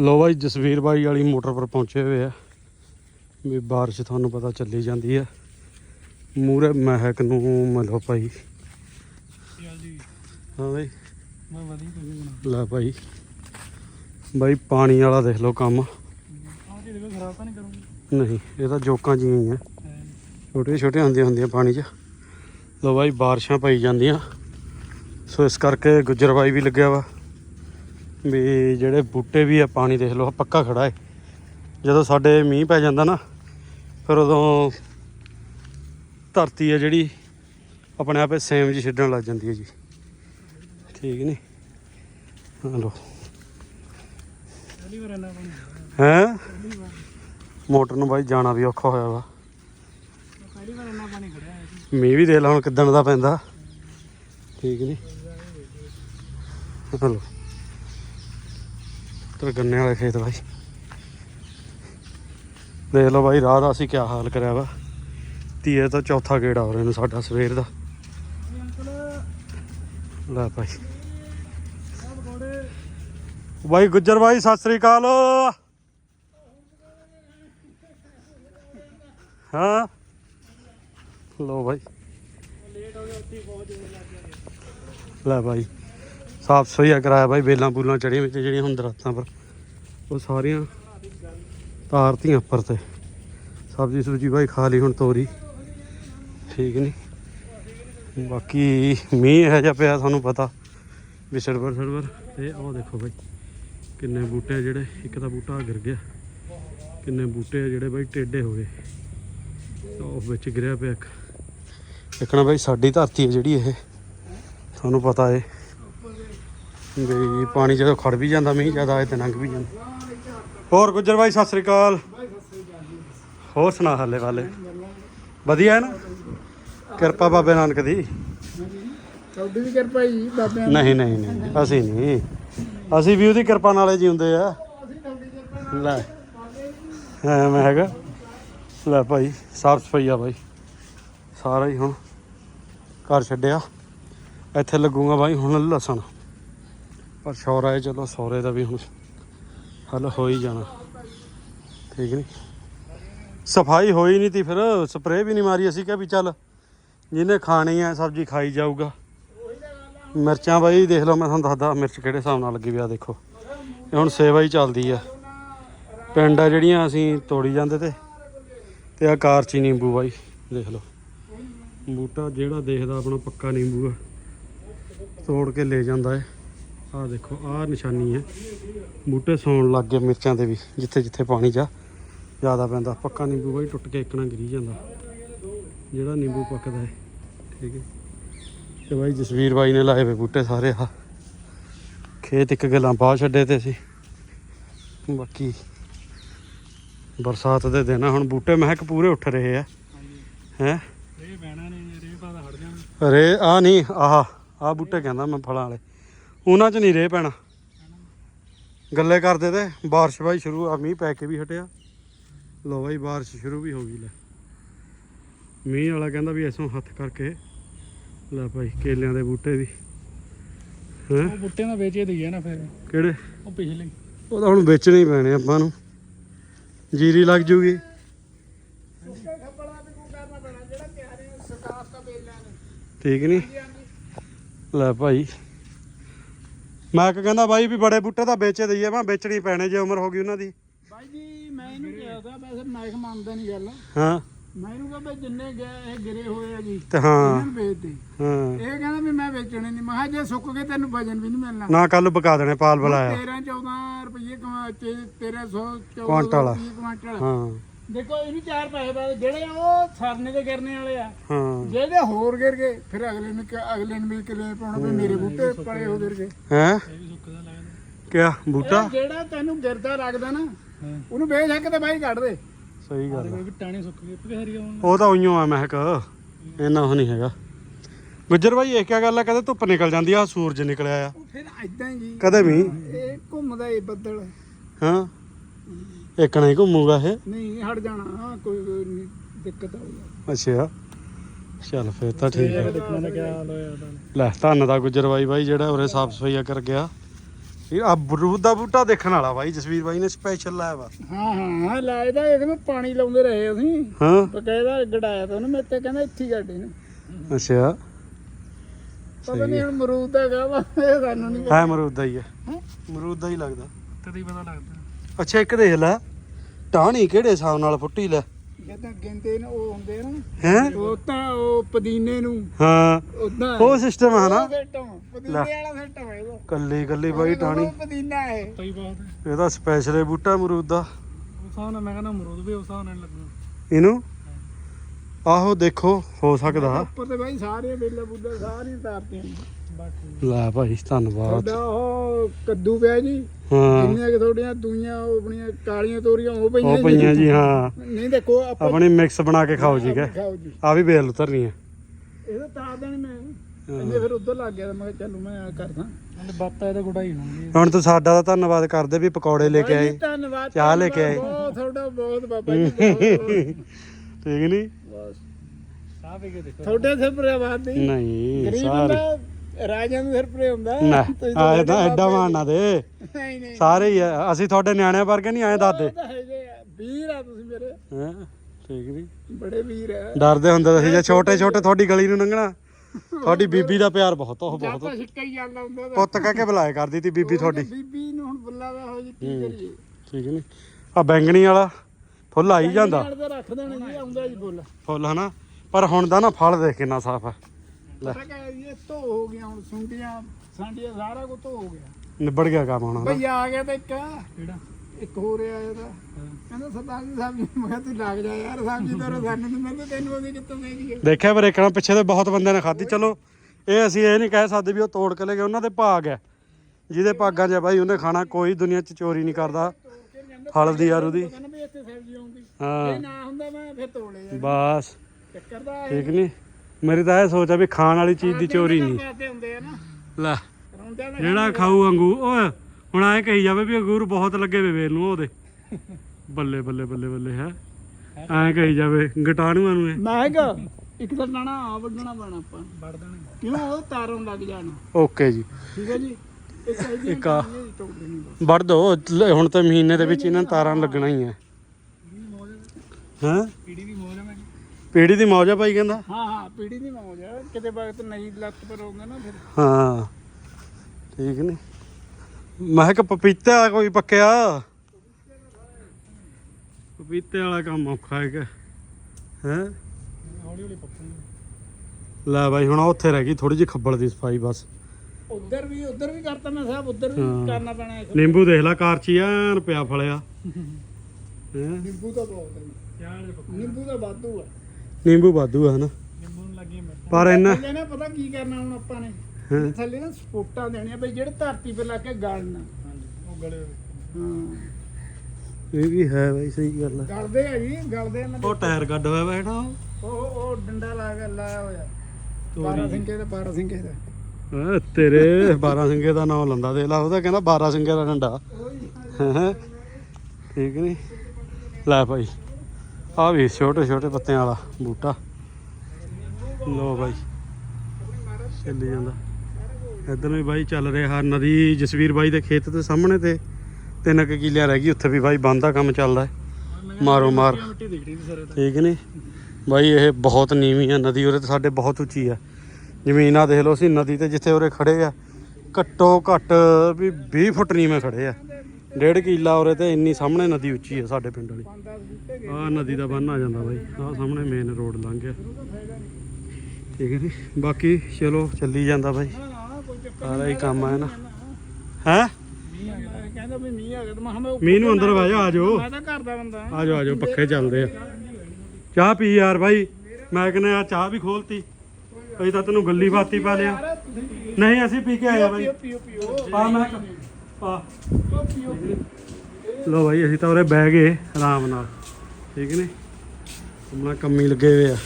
ਲੋ ਬਾਈ, ਜਸਵੀਰ ਬਾਈ ਵਾਲੀ ਮੋਟਰ ਪਰ ਪਹੁੰਚੇ ਹੋਏ ਆ। ਵੀ ਬਾਰਿਸ਼ ਤੁਹਾਨੂੰ ਪਤਾ ਚੱਲੀ ਜਾਂਦੀ ਆ। ਮੂਰੇ ਮਹਿਕ ਨੂੰ ਮਿਲੋ ਭਾਈ। ਜੀ ਹਾਂ ਬਾਈ। ਮੈਂ ਵਧੀਆ ਤੁਸੀਂ ਲੈ ਭਾਈ। ਬਾਈ, ਪਾਣੀ ਵਾਲਾ ਦੇਖ ਲਓ ਕੰਮ। ਨਹੀਂ, ਇਹ ਤਾਂ ਜੋਕਾਂ ਜਿਹੀਆਂ ਹੀ ਆ। ਛੋਟੇ ਛੋਟੇ ਹੁੰਦੀਆਂ ਹੁੰਦੀਆਂ ਪਾਣੀ 'ਚ। ਲੋ ਬਾਈ, ਬਾਰਿਸ਼ਾਂ ਪਈ ਜਾਂਦੀਆਂ। ਸੋ ਇਸ ਕਰਕੇ ਗੁੱਜਰ ਬਾਈ ਵੀ ਲੱਗਿਆ ਵਾ। ਵੀ ਜਿਹੜੇ ਬੂਟੇ ਵੀ ਆ, ਪਾਣੀ ਦੇਖ ਲਓ ਪੱਕਾ ਖੜਾ ਹੈ ਜਦੋਂ ਸਾਡੇ ਮੀਂਹ ਪੈ ਜਾਂਦਾ ਨਾ, ਫਿਰ ਉਦੋਂ ਧਰਤੀ ਹੈ ਜਿਹੜੀ, ਆਪਣੇ ਆਪੇ ਸੇਮ ਜੀ ਛੱਡਣ ਲੱਗ ਜਾਂਦੀ ਹੈ ਜੀ। ਠੀਕ ਨਹੀਂ ਹਾਂ ਲੋ ਹੈ? ਮੋਟਰ ਨੂੰ ਬਾਈ ਜਾਣਾ ਵੀ ਔਖਾ ਹੋਇਆ ਵਾ। ਮੀਂਹ ਵੀ ਦੇ ਲਾ, ਹੁਣ ਕਿੱਦਣ ਦਾ ਪੈਂਦਾ। ਠੀਕ ਨਹੀਂ ਹਲੋ ਤੇ ਗੰਨੇ ਵਾਲੇ ਖੇਤ ਬਾਈ। ਦੇਖ ਲਓ ਬਾਈ, ਰਾਹ ਦਾ ਅਸੀਂ ਕਿਆ ਹਾਲ ਕਰਿਆ ਵਾ। ਤੀਏ ਤੋਂ ਚੌਥਾ ਗੇੜਾ ਹੋ ਰਿਹਾ ਨੂੰ ਸਾਡਾ ਸਵੇਰ ਦਾ। ਲੈ ਭਾਈ। ਬਾਈ ਗੁੱਜਰ ਬਾਈ, ਸਤਿ ਸ੍ਰੀ ਅਕਾਲ। ਹਾਂ। ਲੋ ਬਾਈ। ਲੇਟ ਹੋ ਗਿਆ ਉੱਥੇ ਬਹੁਤ ਗਿਆ ਲੈ ਭਾਈ ਸਾਫ਼ ਸਫਾਈਆ ਕਰਾਇਆ ਬਾਈ ਬੇਲਾਂ ਬੂਲਾਂ ਚੜੀਆਂ ਵਿੱਚ ਜਿਹੜੀਆਂ ਹੁਣ ਦਰਖਤਾਂ ਪਰ। ਉਹ ਸਾਰੀਆਂ ਤਾਰਤੀਆਂ ਉੱਪਰ ਤੇ। ਸਬਜ਼ੀ ਸੁਬਜੀ ਭਾਈ ਖਾ ਲਈ ਹੁਣ ਤੋਰੀ। ਠੀਕ ਨਹੀਂ ਬਾਕੀ ਮੀਂਹ ਇਹੋ ਜਿਹਾ ਪਿਆ ਸਾਨੂੰ ਪਤਾ। ਵੀ ਸੜਵਰ ਸੜਵਰ ਤੇ ਉਹ ਦੇਖੋ ਬਾਈ, ਕਿੰਨੇ ਬੂਟੇ ਆ ਜਿਹੜੇ, ਇੱਕ ਤਾਂ ਬੂਟਾ ਗਿਰ ਗਿਆ। ਕਿੰਨੇ ਬੂਟੇ ਆ ਜਿਹੜੇ ਬਾਈ ਟੇਢੇ ਹੋ ਗਏ। ਉਹ ਵਿੱਚ ਗਿਰਿਆ ਪਿਆ ਇੱਕ। ਦੇਖਣਾ ਬਾਈ, ਸਾਡੀ ਧਰਤੀ ਹੈ ਜਿਹੜੀ ਇਹ। ਤੁਹਾਨੂੰ ਪਤਾ ਹੈ ਵੀ ਪਾਣੀ ਜਦੋਂ ਖੜ ਵੀ ਜਾਂਦਾ ਮੀਂਹ ਜ਼ਿਆਦਾ ਆਏ ਤੇ ਲੰਘ ਵੀ ਜਾਂਦਾ। ਹੋਰ ਗੁੱਜਰ ਬਾਈ ਸਤਿ ਸ੍ਰੀ ਅਕਾਲ। ਹੋਰ ਸੁਣਾ ਹਾਲੇ ਵਾਲੇ। ਵਧੀਆ ਹੈ ਨਾ? ਕਿਰਪਾ ਬਾਬੇ ਨਾਨਕ ਦੀ। ਤੁਹਾਡੀ ਵੀ ਕਿਰਪਾ ਜੀ ਬਾਬਿਆਂ ਨਹੀਂ ਨਹੀਂ ਨਹੀਂ ਅਸੀਂ ਨਹੀਂ। ਅਸੀਂ ਵੀ ਉਹਦੀ ਕਿਰਪਾ ਨਾਲੇ ਜਿਉਂਦੇ ਆ। ਲੈ ਹਾਂ ਮੈਂ ਹੈਗਾ। ਲੈ ਭਾਈ ਸਾਫ਼ ਸਫ਼ਾਈ ਆ ਭਾਈ ਸਾਰਾ ਹੀ ਹੁਣ ਘਰ ਛੱਡਿਆ। ਇੱਥੇ ਲੱਗੂਗਾ ਭਾਈ ਹੁਣ ਲਸਣ। ਪਰ ਸ਼ੌਰਾ ਹੈ ਚਲੋ ਸੌਰੇ ਦਾ ਵੀ ਹੁਣ ਹੱਲ ਹੋ ਹੀ ਜਾਣਾ। ਠੀਕ ਨਹੀਂ ਸਫ਼ਾਈ ਹੋਈ ਨਹੀਂ ਤੀ ਫਿਰ, ਸਪਰੇਅ ਵੀ ਨਹੀਂ ਮਾਰੀ। ਅਸੀਂ ਕਿਹਾ ਵੀ ਚੱਲ ਜਿਹਨੇ ਖਾਣੀ ਹੈ ਸਬਜ਼ੀ ਖਾਈ ਜਾਊਗਾ। ਮਿਰਚਾਂ ਬਾਈ ਦੇਖ ਲਓ, ਮੈਂ ਤੁਹਾਨੂੰ ਦੱਸਦਾ, ਮਿਰਚ ਕਿਹੜੇ ਹਿਸਾਬ ਨਾਲ ਲੱਗੀ ਵੀ ਆ ਦੇਖੋ। ਇਹ ਹੁਣ ਸੇਵਾ ਹੀ ਚੱਲਦੀ ਆ। ਪਿੰਡ ਆ ਜਿਹੜੀਆਂ ਅਸੀਂ ਤੋੜੀ ਜਾਂਦੇ ਤੇ ਤੇ ਆ ਕਾਰਚੀ ਨਿੰਬੂ ਬਾਈ, ਦੇਖ ਲਓ। ਬੂਟਾ ਜਿਹੜਾ ਦੇਖਦਾ ਆਪਣਾ ਪੱਕਾ ਨਿੰਬੂ ਆ, ਤੋੜ ਕੇ ਲੈ ਜਾਂਦਾ ਹੈ ਆ ਦੇਖੋ ਆ ਨਿਸ਼ਾਨੀ ਹੈ। ਬੂਟੇ ਸੌਣ ਲੱਗ ਗਏ ਮਿਰਚਾਂ ਦੇ ਵੀ ਜਿੱਥੇ ਜਿੱਥੇ ਪਾਣੀ ਜਾ ਜ਼ਿਆਦਾ ਪੈਂਦਾ। ਪੱਕਾ ਨਿੰਬੂ ਬਾਈ ਟੁੱਟ ਕੇ ਇੱਕਣਾ ਗਿਰੀ ਜਾਂਦਾ। ਜਿਹੜਾ ਨਿੰਬੂ ਪੱਕਦਾ ਹੈ ਠੀਕ ਹੈ। ਤੇ ਬਾਈ ਜਸਵੀਰ ਬਾਈ ਨੇ ਲਾਏ ਵੇ ਬੂਟੇ ਸਾਰੇ ਆ ਖੇਤ ਇੱਕ ਗੱਲਾਂ ਬਾਹ ਛੱਡੇ ਤੇ ਸੀ ਬਾਕੀ ਬਰਸਾਤ ਦੇ ਦਿਨ ਹੁਣ ਬੂਟੇ ਮਹਿਕ ਪੂਰੇ ਉੱਠ ਰਹੇ ਆ। ਹੈ? ਰੇ ਬਹਿਣਾ ਨਹੀਂ ਰੇ ਪਾ ਹਟ ਜਾਣਾ। ਰੇ ਆ ਨਹੀਂ ਆਹ ਆ ਬੂਟੇ ਕਹਿੰਦਾ ਮੈਂ ਫਲਾਂ ਵਾਲੇ। ਉਹਨਾਂ 'ਚ ਨਹੀਂ ਰੇ ਪੈਣਾ। ਗੱਲੇ ਕਰਦੇ ਤੇ ਬਾਰਿਸ਼ ਬਾਈ ਸ਼ੁਰੂ ਆ ਮੀਂਹ ਪੈ ਕੇ ਵੀ ਹਟਿਆ। ਲੋ ਬਾਈ ਬਾਰਿਸ਼ ਸ਼ੁਰੂ ਵੀ ਹੋ ਗਈ ਲੈ। ਮੀਂਹ ਵਾਲਾ ਕਹਿੰਦਾ ਵੀ ਐਸੋਂ ਹੱਥ ਕਰਕੇ। ਲੈ ਭਾਈ ਕੇਲਿਆਂ ਦੇ ਬੂਟੇ ਵੀ ਹੈ? ਉਹ ਬੁੱਟਿਆਂ ਦਾ ਵੇਚੇ ਦਈਏ ਨਾ ਫਿਰ। ਕਿਹੜੇ? ਉਹ ਪਿਛਲੇ। ਉਹ ਤਾਂ ਹੁਣ ਵੇਚਣੇ ਹੀ ਪੈਣੇ ਆਪਾਂ ਨੂੰ। ਜੀਰੀ ਲੱਗ ਜੂਗੀ। ਠੀਕ ਨਹੀਂ ਲੈ ਭਾਈ। ਮੈਂ ਕਿ ਕਹਿੰਦਾ ਬਾਈ ਵੀ ਬੜੇ ਬੂਟੇ ਤਾਂ ਵੇਚੇ ਦਈਏ ਮੈਂ ਵੇਚਣੀ ਪੈਣੇ ਜੇ ਉਮਰ ਹੋ ਗਈ ਉਹਨਾਂ ਦੀ। ਬਾਈ ਜੀ ਮੈਂ ਇਹਨੂੰ ਕਿਹਾ ਤਾਂ ਵੈਸੇ ਨਾਇਕ ਮੰਨਦਾ ਨਹੀਂ ਗੱਲ। ਹਾਂ। ਮੈਂ ਇਹਨੂੰ ਕਿਹਾ ਵੀ ਜਿੰਨੇ ਗਏ ਇਹ ਗਿਰੇ ਹੋਏ ਆ ਜੀ ਤੇ ਹਾਂ। ਇਹਨਾਂ ਨੂੰ ਵੇਚ ਦੇ ਹਾਂ। ਇਹ ਕਹਿੰਦਾ ਵੀ ਮੈਂ ਵੇਚਣੇ ਨਹੀਂ ਮੈਂ ਕਿਹਾ ਜੇ ਸੁੱਕ ਗਏ ਤੈਨੂੰ ਵਜਨ ਵੀ ਨਹੀਂ ਮਿਲਣਾ। ਨਾ ਕੱਲ ਬਕਾ ਦੇਣੇ ਪਾਲ ਬੁਲਾਇਆ। 13 14 ਰੁਪਏ ਕਮਾ 1300 ਕੁਆਂਟਲ। ਕੁਆਂਟਲ ਹਾਂ। ਦੇਖੋ ਇਹਨੂੰ ਚਾਰ ਪੈਸੇ ਬਾਅਦ ਜਿਹੜੇ ਉਹ ਸਰਨੇ ਦੇ ਗਿਰਨੇ ਵਾਲੇ ਆ ਹਾਂ। ਜਿਹਦੇ ਹੋਰ ਗਿਰ ਗਏ ਫਿਰ ਅਗਲੇ ਨੂੰ ਕਿ- ਅਗਲੇ ਨੂੰ ਵੀ ਕਿਲੇ ਪਾਉਣਾ ਵੀ ਮੇਰੇ ਬੂਟੇ ਪਲੇ ਹੋ ਗਿਰ ਗਏ। ਹੈ? ਇਹ ਵੀ ਸੁੱਕਦਾ ਲੱਗਦਾ। ਕਿਆ ਬੂਟਾ? ਜਿਹੜਾ ਤੈਨੂੰ ਗਿਰਦਾ ਲੱਗਦਾ ਨਾ ਉਹਨੂੰ ਬੇਸ਼ੱਕ ਤੇ ਬਾਈ ਕੱਢ ਦੇ। ਸਹੀ ਗੱਲ ਆ। ਵੀ ਟਾਣੇ ਸੁੱਕ ਗਏ ਪਕੇ ਹਰੀ ਆਉਣ ਉਹ ਤਾਂ ਉਈਓ ਆ ਮਹਿਕ। ਇਹਨਾਂ ਉਹ ਨਹੀਂ ਹੈਗਾ। ਗੁੱਜਰ ਬਾਈ ਇਹ ਕਿਆ ਗੱਲ ਆ? ਕਦੇ ਧੁੱਪ ਨਿਕਲ ਜਾਂਦੀ ਆ ਸੂਰਜ ਨਿਕਲਿਆ ਆ। ਉਹ ਫਿਰ ਐਦਾਂ ਹੀ ਜੀ। ਕਦੇ ਮੀਂਹ ਇਹ ਘੁੰਮਦਾ ਏ ਬੱਦਲ। ਹਾਂ। ਇੱਕ ਨਹੀਂ ਘੁੰਮੂਗਾ ਇਹ? ਨਹੀਂ ਹਟ ਜਾਣਾ। ਕੋਈ ਕੋਈ ਨਹੀਂ ਦਿੱਕਤ ਆਊਗਾ ਅੱਛਾ। ਚੱਲ ਫੇਰ ਤਾਂ ਠੀਕ ਹੈ। ਦੇਖਣਾ ਨਾ ਕਿਆ ਹਾਲ ਹੋਇਆ ਤਾਂ ਲੈ ਧੰਨ ਦਾ ਗੁੱਜਰ ਬਾਈ ਬਾਈ ਜਿਹੜਾ ਉਰੇ ਸਾਫ਼ ਸਫਾਈਆ ਕਰ ਗਿਆ। ਇਹ ਆ ਬਰੂਦ ਦਾ ਬੂਟਾ ਦੇਖਣ ਵਾਲਾ ਬਾਈ ਜਸਵੀਰ ਬਾਈ ਨੇ ਸਪੈਸ਼ਲ ਲਾਇਆ ਵਾ। ਹਾਂ ਹਾਂ ਲਾਇਦਾ ਇਹਦੇ ਵਿੱਚ ਪਾਣੀ ਲਾਉਂਦੇ ਰਹੇ ਅਸੀਂ। ਹਾਂ। ਬਕਾਇਦਾ ਗੜਾਇਆ ਤਾਂ ਉਹਨੇ ਮੇਰੇ ਤੇ ਕਹਿੰਦਾ ਇੱਥੇ ਹੀ ਗੱਡੀ ਨੂੰ। ਅੱਛਾ। ਪਤਾ ਨਹੀਂ ਹੁਣ ਮਰੂਦ ਦਾ ਗਾ ਇਹ ਸਾਨੂੰ ਨਹੀਂ ਹੈ ਅਮਰੂਦ ਦਾ ਹੀ ਹੈ? ਅਮਰੂਦ ਦਾ ਹੀ ਲੱਗਦਾ। ਤਦ ਹੀ ਪਤਾ ਲੱਗਦਾ। ਅੱਛਾ ਇੱਕ ਦੇਖ ਲੈ। ਟਾਹਣੀ ਕਿਹੜੇ ਹਿਸਾਬ ਨਾਲ ਫੁੱਟੀ ਲੈ। ਜਿੱਦਾਂ ਗਿੰਦੇ ਨੇ ਉਹ ਹੁੰਦੇ ਆ ਨਾ। ਹੈ? ਉਹ ਤਾਂ ਉਹ ਪੁਦੀਨੇ ਨੂੰ। ਹਾਂ। ਉਦਾਂ। ਉਹ ਸਿਸਟਮ ਹੈ ਨਾ। ਪੁਦੀਨੇ ਲੈ। ਵਾਲਾ ਸੈੱਟ ਹੈ ਇਹਦਾ। ਕੱਲੀ ਕੱਲੀ ਬਾਈ ਟਾਹਣੀ ਪੁਦੀਨਾ ਹੈ ਸਹੀ ਬਾਤ ਹੈ ਇਹਦਾ ਸਪੈਸ਼ਲ ਹੈ ਬੂਟਾ ਅਮਰੂਦ ਦਾ। ਉਸ ਹਿਸਾਬ ਨਾਲ ਮੈਂ ਕਹਿੰਦਾ ਅਮਰੂਦ ਵੀ ਉਸ ਹਿਸਾਬ ਨਾਲ ਲੱਗਣਾ ਇਹਨੂੰ? ਆਹੋ ਦੇਖੋ ਹੋ ਸਕਦਾ। ਉੱਪਰ ਤੇ ਬਾਈ ਸਾਰੇ ਬੇਲਾ ਬੁੱਲਾ ਸਾਰੀ ਤਾਰਤੀਆਂ ਬਾਕੀ ਲੈ ਭਾਈ ਧੰਨਵਾਦ। ਉਹ ਕੱਦੂ ਪਿਆ ਜੀ। ਹਾਂ। ਜਿੰਨੀਆਂ ਕਿ ਤੁਹਾਡੀਆਂ ਦੂਈਆਂ ਉਹ ਆਪਣੀਆਂ ਕਾਲੀਆਂ ਤੋਰੀਆਂ ਉਹ ਪਈਆਂ ਉਹ ਪਈਆਂ ਜੀ ਹਾਂ। ਨਹੀਂ ਦੇਖੋ ਆਪਾਂ ਆਪਣੀ ਮਿਕਸ ਬਣਾ ਕੇ ਖਾਓ ਜੀ ਕੈ ਖਾਓ ਜੀ। ਆ ਵੀ ਬੇਲ ਉਤਰਨੀ ਹੈ ਇਹਦਾ ਤਾਰ ਦੇਣੀ ਮੈਂ। ਇਹਨੇ ਫਿਰ ਉਧਰ ਲੱਗ ਗਿਆ ਤਾਂ ਮੈਂ ਕਿਹਾ ਚੱਲੂ ਮੈਂ ਕਰਦਾ। ਉਹਨੇ ਬਾਤਾਂ ਇਹਦਾ ਗੁਡਾਈ ਹੋਣੀ ਹੁਣ ਤੂੰ ਸਾਡਾ ਤਾਂ ਧੰਨਵਾਦ ਕਰਦੇ ਵੀ ਪਕੌੜੇ ਲੈ ਕੇ ਆਏ। ਧੰਨਵਾਦ ਚਾਹ ਲੈ ਕੇ ਆਏ। ਬਹੁਤ ਤੁਹਾਡਾ ਬਹੁਤ ਬਾਬਾ ਜੀ ਠੀਕ ਨਹੀਂ? ਬਸ। ਪੀ ਕੇ ਦੇਖੋ ਤੁਹਾਡੇ ਸਿਰ ਪ੍ਰਵਾਦ ਨਹੀਂ। ਨਹੀਂ ਗਰੀਬ ਸਾਰੇ ਬੰਦਾ ਰਾਜਾ ਨੂੰ ਸਿਰ ਪਰੇ ਹੁੰਦਾ। ਨਾ ਤੁਸੀਂ ਤਾਂ ਆ ਸਾਡੇ ਇਹਦਾ ਐਡਾ ਮਾਰਨਾ ਦੇ ਨਹੀਂ ਨਹੀਂ। ਸਾਰੇ ਹੀ ਆ ਅਸੀਂ ਤੁਹਾਡੇ ਨਿਆਣਿਆਂ ਵਰਗੇ ਨਹੀਂ ਆਏ ਤਾਂ ਹੈਗੇ ਆ, ਵੀਰ ਆ ਤੁਸੀਂ ਮੇਰੇ। ਹੈਂ ਠੀਕ ਨਹੀਂ ਬੜੇ ਵੀਰ ਆ। ਡਰਦੇ ਹੁੰਦੇ ਸੀ ਜੇ ਛੋਟੇ ਛੋਟੇ। ਤੁਹਾਡੀ ਗਲੀ ਨੂੰ ਲੰਘਣਾ। ਤੁਹਾਡੀ ਬੀਬੀ ਦਾ ਪਿਆਰ ਬਹੁਤ ਉਹ ਬਹੁਤ। ਆਪਾਂ ਸਿੱਕਾ ਹੀ ਜਾਂਦਾ ਹੁੰਦਾ ਤਾਂ। ਪੁੱਤ ਕਹਿ ਕੇ ਬੁਲਾਇਆ ਕਰਦੀ ਤੀ ਬੀਬੀ ਤੁਹਾਡੀ। ਬੀਬੀ ਨੂੰ ਹੁਣ ਬੁੱਲਾ ਦਾ ਹੋ ਜੀ ਕੀ ਕਰੀਏ? ਠੀਕ ਨਹੀਂ ਆ ਬੈਂਗਣੀ ਵਾਲਾ ਫੁੱਲ ਆਈ ਜਾਂਦਾ। ਨਾਲ ਤਾਂ ਰੱਖ ਦੇਣੇ ਜੀ ਆਉਂਦਾ ਜੀ ਬੁੱਲ ਫੁੱਲ ਹਨਾ। ਪਰ ਹੁਣ ਦਾ ਨਾ ਫਲ ਦੇਖ ਕਿੰਨਾ ਸਾਫ਼ ਲੈ ਪਤਾ ਕਿਆ ਜੀ ਇਹ ਧੋ ਹੋ ਗਿਆ ਹੁਣ ਸੁੰਡੀਆਂ ਸਾਂਡੀਆਂ ਸਾਰਾ ਕੁਝ ਧੋ ਹੋ ਗਿਆ। ਨਿਬੜ ਗਿਆ ਕੰਮ ਹੁਣ। ਭਈ ਆ ਗਿਆ ਤਾਂ ਇੱਕ। ਕਿਹੜਾ? ਇੱਕ ਹੋ ਰਿਹਾ ਇਹਦਾ। ਕਹਿੰਦਾ ਸਰਦਾਰ ਜੀ ਸਾਹਿਬ ਜੀ ਮੈਂ ਕਿਹਾ ਤੂੰ ਲੱਗ ਜਾ ਯਾਰ ਸਬਜ਼ੀ ਤੇਰੇ ਸਾਨੂੰ ਤੇ ਮੈਂ ਤਾਂ ਤੈਨੂੰ ਉਹਦੀ ਕਿੱਥੋਂ ਦੇ ਗਈ ਦੇਖਿਆ ਪਰ ਇੱਕਣਾ ਪਿੱਛੇ ਤੇ ਬਹੁਤ ਬੰਦਿਆਂ ਨੇ ਖਾਧੀ। ਚਲੋ ਇਹ ਅਸੀਂ ਇਹ ਨਹੀਂ ਕਹਿ ਸਕਦੇ ਵੀ ਉਹ ਤੋੜ ਕੇ ਲੈ ਗਏ ਉਹਨਾਂ ਦੇ ਭਾਗ ਹੈ। ਜਿਹਦੇ ਭਾਗਾਂ 'ਚ ਬਾਈ ਉਹਨੇ ਖਾਣਾ ਕੋਈ ਦੁਨੀਆ 'ਚ ਚੋਰੀ ਨਹੀਂ ਕਰਦਾ। ਫਲ ਦੀ ਯਾਰ ਉਹਦੀ। ਹਾਂ। ਜੇ ਨਾ ਹੁੰਦਾ ਮੈਂ ਫਿਰ ਤੋੜੇ ਯਾਰ ਬਸ। ਚੱਕਰ ਦਾ ਠੀਕ ਨਹੀਂ ਮੇਰੀ ਤਾਂ ਇਹ ਸੋਚ ਆ ਵੀ ਖਾਣ ਵਾਲੀ ਚੀਜ਼ ਦੀ ਚੋਰੀ ਨਹੀਂ। ਪਾਤੇ ਹੁੰਦੇ ਆ ਨਾ। ਲੈ। ਜਿਹੜਾ ਖਾਊ ਅੰਗੂਰ ਓਏ ਹੁਣ ਐ ਕਹੀ ਜਾਵੇ ਵੀ ਅੰਗੂਰ ਬਹੁਤ ਲੱਗੇ ਵੇ ਵੇਲ ਨੂੰ ਉਹਦੇ। ਬੱਲੇ ਬੱਲੇ ਬੱਲੇ ਬੱਲੇ ਹੈ। ਐ ਕਹੀ ਜਾਵੇ ਗਟਾਣੂਆਂ ਨੂੰ ਇਹ। ਮੈਂ ਕਿਹਾ ਇੱਕ ਤਾਂ ਨਾਣਾ ਆ ਵੱਢਣਾ ਪੈਣਾ ਆਪਾਂ ਵੱਢ ਦੇਣਾ। ਕਿਉਂ? ਉਹ ਤਾਰਨ ਲੱਗ ਜਾਣ। ਓਕੇ ਜੀ। ਠੀਕ ਹੈ ਜੀ? ਇੱਕ ਆ। ਵੜ ਦੋ ਹੁਣ ਤਾਂ ਮਹੀਨੇ ਦੇ ਵਿੱਚ ਇਹਨਾਂ ਨੂੰ ਤਾਰਾਂ ਲੱਗਣਾ ਹੀ ਹੈ। ਹਾਂ? ਮੌਜ ਹੈ ਪੀੜੀ ਦੀ ਮੌਜ ਆ ਭਾਈ ਕਹਿੰਦਾ? ਹਾਂ ਹਾਂ ਪੀੜੀ ਦੀ ਮੌਜ ਹੈ ਕਿਤੇ ਵਕਤ ਨਹੀਂ ਲੱਤ ਪਰ ਹੋਊਗਾ ਨਾ ਫਿਰ। ਹਾਂ ਠੀਕ ਨੇ। ਮੈਂ ਕਿ ਪਪੀਤੇ ਕੋਈ ਪੱਕਿਆ? ਪਪੀਤੇ ਵਾਲਾ ਕੰਮ ਔਖਾ ਹੈ ਕਿ ਹੈ? ਹੌਲੀ ਹੌਲੀ ਪੱਕੂ ਲੈ ਬਾਈ ਹੁਣ ਉੱਥੇ ਰਹਿ ਗਈ ਥੋੜੀ ਜਿਹੀ ਖੱਬਲ ਦੀ ਸਫ਼ਾਈ ਬਸ। ਉਧਰ ਵੀ ਉਧਰ ਵੀ ਕਰਤਾ ਮੈਂ ਸਾਹਿਬ ਉਧਰ ਵੀ ਹਾਂ। ਕਰਨਾ ਪੈਣਾ ਹੈ ਨਿੰਬੂ ਦੇਖ ਲੈ ਕਾਰਚੀ ਐਨ ਪਿਆ ਫਲਿਆ। ਹੈ ਨਿੰਬੂ ਤਾਂ ਬਹੁਤ ਹੈ? ਯਾਰ ਨਿੰਬੂ ਤਾਂ ਵਾਧੂ ਹੈ ਨਿੰਬੂ ਵਾਧੂ ਹੈ ਹਨਾ? ਨਿੰਬੂ ਨੂੰ ਲੱਗੀ ਮੈਂ ਪਰ ਇੰਨਾ ਪਹਿਲੇ ਨਾ ਪਤਾ ਕੀ ਕਰਨਾ ਹੁਣ ਆਪਾਂ ਨੇ? ਹਾਂ। ਥੱਲੇ ਨਾ ਸਪੋਟਾਂ ਦੇਣੀਆਂ ਬਈ ਜਿਹੜੇ ਧਰਤੀ 'ਤੇ ਲਾ ਕੇ ਗਲਣਾ। ਉਹ ਗਲੇ ਹਾਂ। ਇਹ ਵੀ ਹੈ ਬਾਈ ਸਹੀ ਗੱਲ ਹੈ ਗਲਦੇ ਆ ਜੀ ਗਲਦੇ ਆ ਉਹ ਟਾਇਰ ਗੱਡ ਹੋਇਆ ਬੈਠਾ ਉਹ? ਉਹ ਡੰਡਾ ਲਾ ਕੇ ਲਾਇਆ ਹੋਇਆ। 12 ਸਿੰਘੇ ਤੇ 12 ਸਿੰਘੇ ਦਾ। ਤੇਰੇ 12 ਸਿੰਘੇ ਦਾ ਨਾਮ ਲੰਦਾ ਦੇ ਲਾ ਉਹਦਾ ਕਹਿੰਦਾ 12 ਸਿੰਘੇ ਦਾ ਡੰਡਾ। ਹੈਂ? ਠੀਕ ਨਹੀਂ ਲੈ ਭਾਈ। ਆ ਵੀ ਛੋਟੇ ਛੋਟੇ ਪੱਤਿਆਂ ਵਾਲਾ ਬੂਟਾ। ਲੋ ਬਾਈ ਚੱਲੀ ਜਾਂਦਾ। ਇਧਰ ਵੀ ਬਾਈ ਚੱਲ ਰਿਹਾ ਨਦੀ, ਜਸਵੀਰ ਬਾਈ ਦੇ ਖੇਤ ਦੇ ਸਾਹਮਣੇ ਤੇ ਤਿੰਨ ਕੁ ਕਿੱਲਿਆਂ ਰਹਿ ਗਈ, ਉੱਥੇ ਵੀ ਬਾਈ ਬੰਦ ਦਾ ਕੰਮ ਚੱਲਦਾ ਹੈ। ਮਾਰੋ ਮਾਰ। ਠੀਕ ਨਹੀਂ? ਬਾਈ ਇਹ ਬਹੁਤ ਨੀਵੀਂ ਆ ਨਦੀ ਉਰੇ ਤੇ ਸਾਡੇ ਬਹੁਤ ਉੱਚੀ ਆ। ਜ਼ਮੀਨ ਆ ਦੇਖ ਲਓ ਅਸੀਂ ਨਦੀ ਤੇ ਜਿੱਥੇ ਉਰੇ ਖੜੇ ਆ, ਘੱਟੋ ਘੱਟ ਵੀ 20 ਫੁੱਟ ਨੀਵੇਂ ਖੜੇ ਆ। ਡੇਢ ਕਿੱਲਾ ਉਰੇ ਤੇ ਇੰਨੀ ਸਾਹਮਣੇ ਨਦੀ ਉੱਚੀ ਆ ਸਾਡੇ ਪਿੰਡ ਵਾਲੀ। 10 ਬੂਟੇ ਗਏ ਆ ਨਦੀ ਦਾ ਬੰਨ ਆ ਜਾਂਦਾ ਬਾਈ। ਆ ਸਾਹਮਣੇ ਮੇਨ ਰੋਡ ਲੰਘ ਗਿਆ। ਠੀਕ ਹੈ ਜੀ। ਬਾਕੀ ਚਲੋ ਚੱਲੀ ਜਾਂਦਾ ਬਾਈ। ਸਾਰਾ ਹੀ ਕੰਮ ਆ ਨਾ? ਹੈ? ਮੀਂਹ ਨੂੰ ਅੰਦਰ ਬਹਿ ਜਾ ਆ ਜਾਓ ਆ ਜਾਓ ਆ ਜਾਓ ਪੱਖੇ ਚੱਲਦੇ ਆ। ਚਾਹ ਪੀ ਯਾਰ ਬਾਈ। ਮੈਂ ਕਹਿੰਦਾ ਆ ਚਾਹ ਵੀ ਖੋਲਤੀ। ਅਸੀਂ ਤਾਂ ਤੈਨੂੰ ਗੱਲੀ ਬਾਤੀ ਪਾ ਲਿਆ। ਨਹੀਂ ਅਸੀਂ ਪੀ ਕੇ ਆਏ ਆ ਬਾਈ। ਆ ਮੈਂ ਆ ਲੋ ਬਾਈ, ਅਸੀਂ ਤਾਂ ਉਰੇ ਬਹਿ ਗਏ ਆਰਾਮ ਨਾਲ। ਠੀਕ ਨੇ ਹਮਣਾ ਕੰਮੀ ਲੱਗੇ ਹੋਏ ਆ।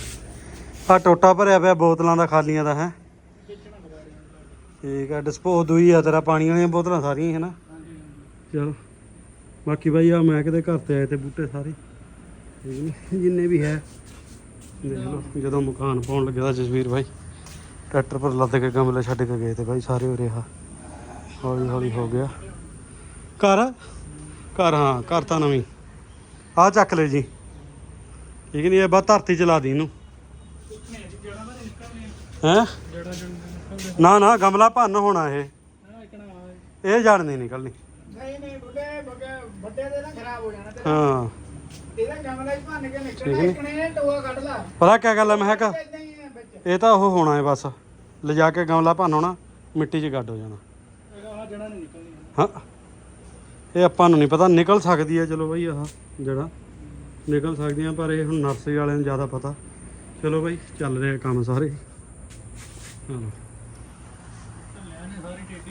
ਆ ਟੋਟਾ ਭਰਿਆ ਪਿਆ ਬੋਤਲਾਂ ਦਾ, ਖਾਲੀਆਂ ਦਾ, ਹੈ? ਠੀਕ ਆ, ਡਿਸਪੋਜ਼ ਦੂਈ ਆ ਤੇਰਾ, ਪਾਣੀ ਵਾਲੀਆਂ ਬੋਤਲਾਂ ਸਾਰੀਆਂ ਹੈ ਨਾ? ਚਲੋ, ਬਾਕੀ ਬਾਈ ਆ, ਮੈਂ ਕਿਤੇ ਘਰ ਤੇ ਆਏ ਤੇ ਬੂਟੇ ਸਾਰੇ। ਠੀਕ ਨੇ ਜਿੰਨੇ ਵੀ ਹੈ। ਦੇਖ ਲਓ, ਜਦੋਂ ਮਕਾਨ ਪਾਉਣ ਲੱਗਿਆ ਤਾਂ ਜਸਵੀਰ ਬਾਈ। ਟਰੈਕਟਰ ਪਰ ਲੱਦ ਕੇ ਗਮਲੇ ਛੱਡ ਕੇ ਗਏ ਤੇ ਬਾਈ ਸਾਰੇ ਉਰੇ ਆ। ਹੌਲੀ ਹੌਲੀ ਹੋ ਗਿਆ। ਘਰ? ਘਰ ਹਾਂ ਘਰ ਤਾਂ ਨਵੀਂ। ਆ ਚੱਕ ਲੈ ਜੀ। ਠੀਕ ਨਹੀਂ ਇਹ ਬਸ ਧਰਤੀ ਚ ਲਾ ਦੀ ਇਹਨੂੰ। ਹੈ? ਨਾ ਨਾ ਗਮਲਾ ਭੰਨ ਹੋਣਾ ਇਹ। ਇਹ ਜੜ ਨਹੀਂ ਨਿਕਲਣੀ। ਨਹੀਂ ਨਹੀਂ ਵੱਡੇ ਦੇ ਨਾ ਖਰਾਬ ਹੋ ਜਾਣਾ ਹਾਂ। ਇਹਦਾ ਗਮਲਾ ਹੀ ਭੰਨ ਕੇ ਨਿਕਲਣਾ? ਇੱਕ ਨੇ ਟੋਆ ਕੱਢ ਲਾ। ਪਤਾ ਕਿਆ ਗੱਲ ਹੈ ਮੈਂ ਕਿਹਾ ਇਦਾਂ ਹੀ ਹੈ ਵਿੱਚ। ਇਹ ਤਾਂ ਉਹ ਹੋਣਾ ਹੈ ਬਸ। ਲਿਜਾ ਕੇ ਗਮਲਾ ਭੰਨ ਹੋਣਾ ਮਿੱਟੀ 'ਚ ਗੱਡ ਹੋ ਜਾਣਾ। ਆਹ ਨਹੀਂ ਨਿਕਲਣੀ ਹਾਂ। ਇਹ ਆਪਾਂ ਨੂੰ ਨਹੀਂ ਪਤਾ, ਨਿਕਲ ਸਕਦੀ ਹੈ ਚਲੋ ਬਈ ਆਹ ਜਿਹੜਾ ਨਿਕਲ ਸਕਦੀਆਂ, ਪਰ ਇਹ ਹੁਣ ਨਰਸਰੀ ਵਾਲਿਆਂ ਨੂੰ ਜ਼ਿਆਦਾ ਪਤਾ। ਚਲੋ ਬਈ, ਚੱਲ ਰਿਹਾ ਕੰਮ ਸਾਰੇ। ਚਲੋ।